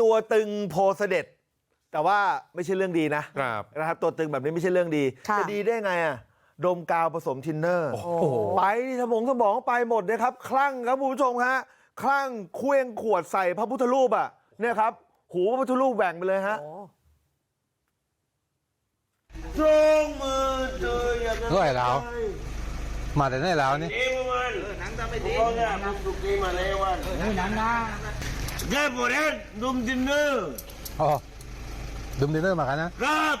ตัวตึงโพเสด็จแต่ว่าไม่ใช่เรื่องดีนะครับนะครับตัวตึงแบบนี้ไม่ใช่เรื่องดีค่ะจะดีได้ไงอะดมกาวผสมทินเนอร์โอ้โหไปนี่สมองสมองไปหมดนะครับคลั่งครับคุณผู้ชมฮะคลั่งเคว้งขวดใส่พระพุทธรูปอะเนี่ยครับ หูพระพุทธรูปแหว่งไปเลยฮะทรงมือเธออย่าเท่าไหร่แล้ว มาแต่ไหนแล้วนี่ เอวมันหนังตาไม่ดีเขาเนี่ยมันสุกี้มาเลยวันเฮ้ยหนังนะแกปวดเอ็นดุมดินเนอร์อ๋อดุมดินเนอร์มากันนะครับ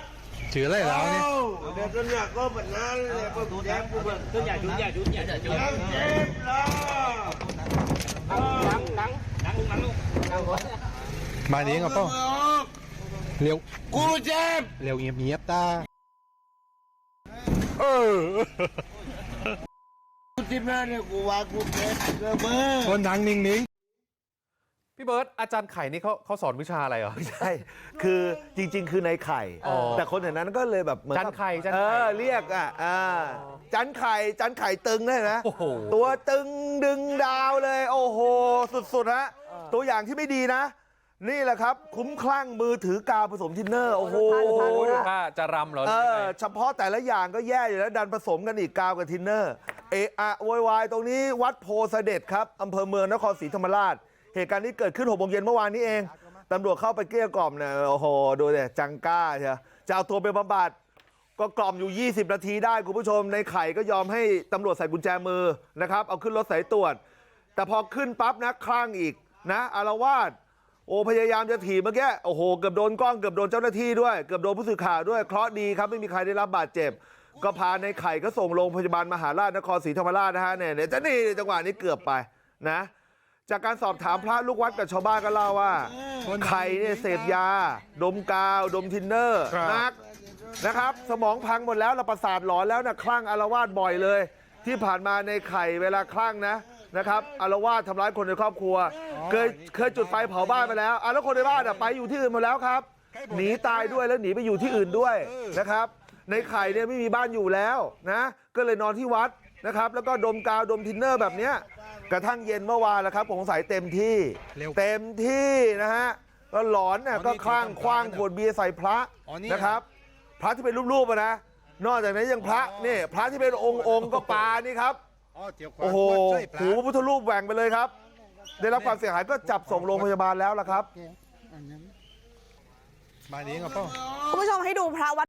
ถืออะไรแล้วนี่โอ้เดี๋ยวตัวเนี่ยก็แบบนั้นเลยก็ดูแดงกูแบบตัวใหญ่ดูใหญ่ดูใหญ่ดูใหญ่เจ็บแล้วมานี้กับพ่อออกเร็วกูเจ็บเร็วเงียบเงียบๆตาเออกูที่แม่เนี่ยกูว่ากูเจ็บเสมอคนดังนิ่ง พี่เบิร์ตอาจารย์ไข่นี่เขาเขาสอนวิชาอะไรเหรอ ใช่คือจริง ๆ คือในไข่อ๋อแต่คนแถวนั้นก็เลยแบบเหมือนกับจันไข่จันเอไข่อเรียกอะอ่าจันไข่จันไข่ตึงได้นะโอ้โหตัวตึงดึงดาวเลย โอ้โห สุดๆฮะตัวอย่างที่ไม่ดีนะ นี่แหละครับ คุ้มคลั่งมือถือกาวผสมทินเนอร์โอ้โหโอ้โหถ้าจะรำเหรอเออเฉพาะแต่ละอย่างก็แย่อยู่แล้วดันผสมกันอีกกาวกับทินเนอร์เอะอะโวยวายตรงนี้วัดโพเสด็จครับอำเภอเมืองนครศรีธรรมราช เหตุการณ์นี้เกิดขึ้นหกโมงเย็นเมื่อวานนี้เองตำรวจเข้าไปเกลี้ยกล่อมเนี่ยโอ้โหดูเนี่ยจังก้าเชียจะเอาตัวไปบำบัดก็กล่อมอยู่ 20 นาทีได้คุณผู้ชมในไข่ก็ยอมให้ตำรวจใส่กุญแจมือนะครับเอาขึ้นรถสายตรวจ แต่พอขึ้นปั๊บนะคลั่งอีกนะอารวาสโอ้พยายามจะถีบเมื่อกี้โอ้โหเกือบโดนกล้องเกือบโดนเจ้าหน้าที่ด้วยเกือบโดนผู้สื่อข่าวด้วยเคราะดีครับไม่มีใครได้รับบาดเจ็บ ก็พาในไข่ก็ส่งโรงพยาบาลมหาราชนครศรีธรรมราชนะฮะเนี่ยเนี่ยจะนี่จังหวะนี้เกือบไปนะ จากการสอบถามพระลูกวัดกับชาวบ้านก็เล่าว่าไข่เนี่ยเสพยาดมกาวดมทินเนอร์ครับนักนะครับสมองพังหมดแล้วเราประสาทหลอนแล้วนะคลั่งอารวาสบ่อยเลย ที่ผ่านมาในไข่เวลาคลั่งนะนะครับอารวาสทำร้ายคนในครอบครัว เคยเคยจุดไฟเผาบ้านมาแล้วอะแล้วคนในบ้านอะไปอยู่ที่อื่นหมดแล้วครับ หนีตายด้วยแล้วหนีไปอยู่ที่อื่นด้วยนะครับ ในไข่เนี่ยไม่มีบ้านอยู่แล้วนะ ก็เลยนอนที่วัด นะครับแล้วก็ดมกาวดมทินเนอร์แบบเนี้ยกระทั่งเย็นเมื่อวานแล้วครับสงสัยเต็มที่เร็วเต็มที่นะฮะก็หลอนเนี่ยอ๋อก็นี่คลั่งที่ทำคว้างการขวดเบียร์ใส่พระอ๋อนี่นะครับ พระที่เป็นรูปๆอะนะนอกจากนั้นยังพระนี่พระที่เป็นองค์องค์ก็ปานี่ครับๆอ๋อเจียวควาโอ้โหขวดช่วยปลาหูพระพุทธรูปแหว่งไปเลยครับ ได้รับความเสียหายก็จับส่งโรงพยาบาลแล้วล่ะครับมานี้กับพ่อคุณผู้ชมให้ดูพระวัด